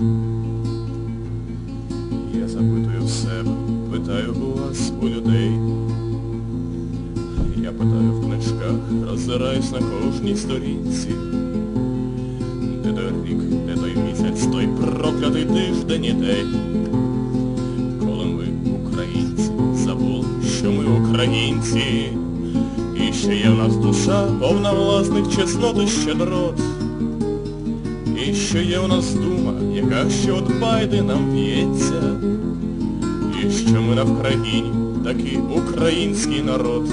Я запитую в себе, питаю у вас, у людей. Я питаю в книжках, роззираюсь на кожній сторінці. Де той рік, де той місяць, той проклятий тиждень і день. Коли ми, українці, забули, що ми українці. І ще є в нас душа, повна власних чеснот і щедрот. І що є в нас дума, яка ще от байди нам в'ється. І що ми на Вкраїні такий український народ,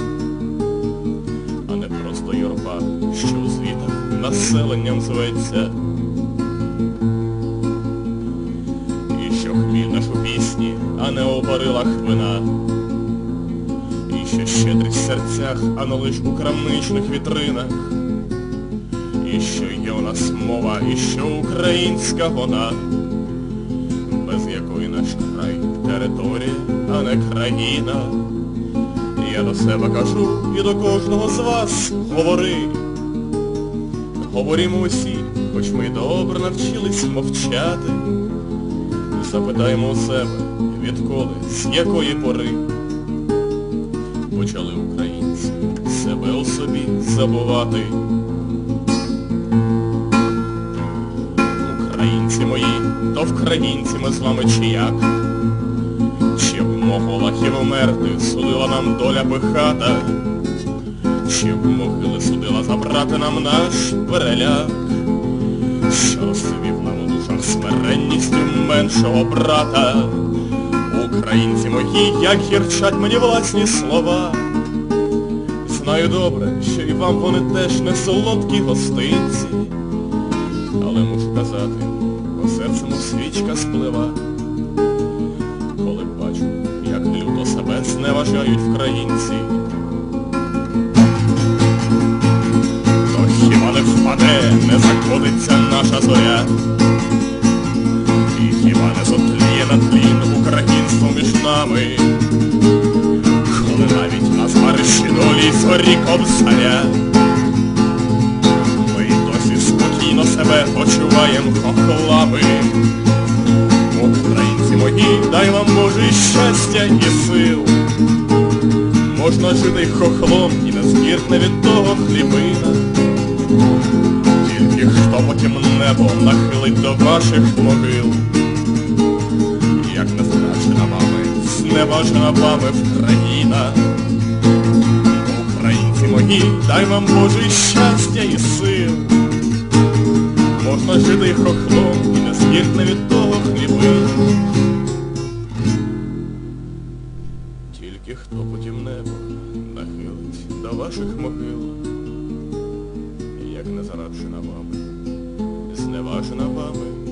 а не просто юрба, що у звітах населенням зветься. І що хміль наш у пісні, а не у барилах вина. І що щедрість в серцях, а не лиш у крамничних вітринах. І що є у нас мова, і що українська вона, без якої наш край територія, а не країна. Я до себе кажу і до кожного з вас говори. Говоримо усі, хоч ми добре навчились мовчати. Запитаємо у себе, відколи, з якої пори почали українці себе у собі забувати. Українці мої, то вкраїнці ми з вами чи як? Чи в могилах і вмерти судила нам доля пихата? Чи в могили судила забрати нам наш переляк? Що розцвів нам у душах смиренністю меншого брата? Українці мої, як гірчать мені власні слова. Знаю добре, що і вам вони теж не солодкі гостинці. Але мушу казати, бо серцем свічка сплива. Коли бачу, як люто себе зневажають вкраїнці. То хіба не впаде, не закотиться наша зоря? І хіба не сотліє на тлін українство між нами? Коли навіть на згарищі долі зорі кобзаря себе почуваємо хохлами Українці мої, дай вам Боже щастя і сил. Можна жити хохлом і не згірне від того хлібина. Тільки хто потім небо нахилить до ваших могил? Як не зраджена вами, зневажена вами Вкраїна Українці мої, дай вам Боже щастя і сил Можна жити хохлом і не згірне від того хлібив. Тільки хто потім небо нахилить до ваших могил Як не зараджена вами, зневажена вами